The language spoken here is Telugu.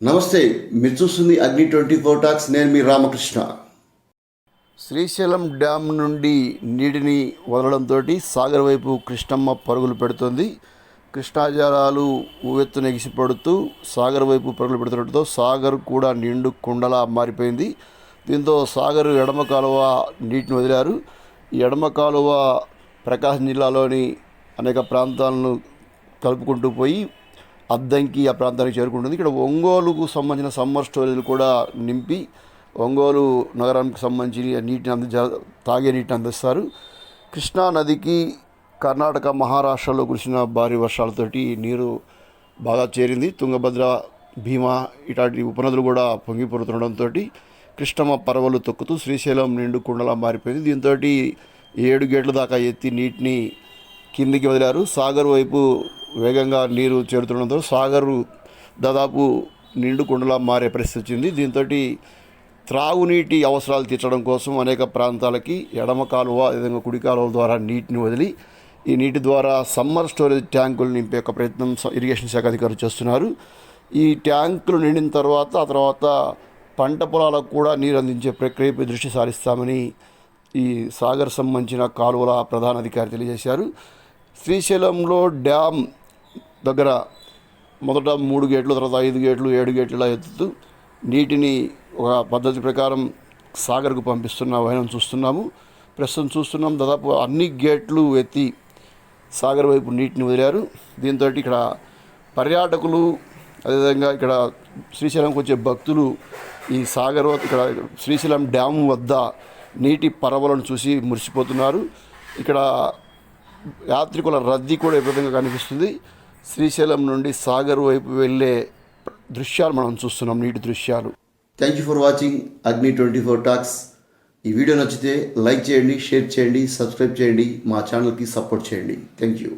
నమస్తే మీరు చూస్తుంది అగ్ని ట్వంటీ ఫోర్ టాక్స్ నేను మీ రామకృష్ణ. శ్రీశైలం డ్యామ్ నుండి నీటిని వదలడంతో సాగర్ వైపు కృష్ణమ్మ పరుగులు పెడుతుంది. కృష్ణాజలాలు ఉవ్వెత్తున ఎగిసిపడుతూ సాగర్ వైపు పరుగులు పెడుతుండటంతో సాగర్ కూడా నిండు కుండలా మారిపోయింది. దీంతో సాగర్ ఎడమ కాలువ నీటిని వదిలారు. ఈ ఎడమ కాలువ ప్రకాశం జిల్లాలోని అనేక ప్రాంతాలను కలుపుకుంటూ పోయి అద్దంకి ఆ ప్రాంతానికి చేరుకుంటుంది. ఇక్కడ ఒంగోలుకు సంబంధించిన సమ్మర్ స్టోరేజ్లు కూడా నింపి ఒంగోలు నగరానికి సంబంధించి నీటిని అందించ తాగే నీటిని అందిస్తారు. కృష్ణా నదికి కర్ణాటక మహారాష్ట్రలో కురిసిన భారీ వర్షాలతోటి నీరు బాగా చేరింది. తుంగభద్ర భీమా ఇట్లాంటి ఉపనదులు కూడా పొంగిపోతుండడంతో కృష్ణమ్మ పరవలు తొక్కుతూ శ్రీశైలం నిండు కుండలా మారిపోయింది. దీంతో ఏడు గేట్ల దాకా ఎత్తి నీటిని కిందికి వదిలారు. సాగర్ వైపు వేగంగా నీరు చేరుతుండడంతో సాగరు దాదాపు నిండు కుండలా మారే పరిస్థితి వచ్చింది. దీంతో త్రాగునీటి అవసరాలు తీర్చడం కోసం అనేక ప్రాంతాలకి ఎడమ కాలువ విధంగా కుడి కాలువ ద్వారా నీటిని వదిలి ఈ నీటి ద్వారా సమ్మర్ స్టోరేజ్ ట్యాంకులు నింపే ఒక ప్రయత్నం ఇరిగేషన్ శాఖ అధికారులు చేస్తున్నారు. ఈ ట్యాంకులు నిండిన తర్వాత ఆ తర్వాత పంట పొలాలకు కూడా నీరు అందించే ప్రక్రియపై దృష్టి సారిస్తామని ఈ సాగర్ సంబంధించిన కాలువల ప్రధాన అధికారి తెలియజేశారు. శ్రీశైలంలో డ్యామ్ దగ్గర మొదట మూడు గేట్లు తర్వాత ఐదు గేట్లు ఏడు గేట్లు ఇలా ఎత్తుతూ నీటిని ఒక పద్ధతి ప్రకారం సాగర్కు పంపిస్తున్న వైనం చూస్తున్నాము. ప్రస్తుతం చూస్తున్నాం దాదాపు అన్ని గేట్లు ఎత్తి సాగర్ వైపు నీటిని వదిలారు. దీంతో ఇక్కడ పర్యాటకులు అదేవిధంగా ఇక్కడ శ్రీశైలంకి వచ్చే భక్తులు ఈ సాగర్ ఇక్కడ శ్రీశైలం డ్యామ్ వద్ద నీటి పరవలను చూసి మురిసిపోతున్నారు. ఇక్కడ యాత్రికుల రద్దీ కూడా విధంగా కనిపిస్తుంది. శ్రీశైలం నుండి సాగర్ వైపు వెళ్ళే దృశ్యాలు మనం చూస్తున్నాం నీటి దృశ్యాలు. Thank you for watching Agni twenty four talks ఈ వీడియో నచ్చితే లైక్ చేయండి షేర్ చేయండి సబ్స్క్రైబ్ చేయండి మా ఛానల్కి సపోర్ట్ చేయండి. Thank you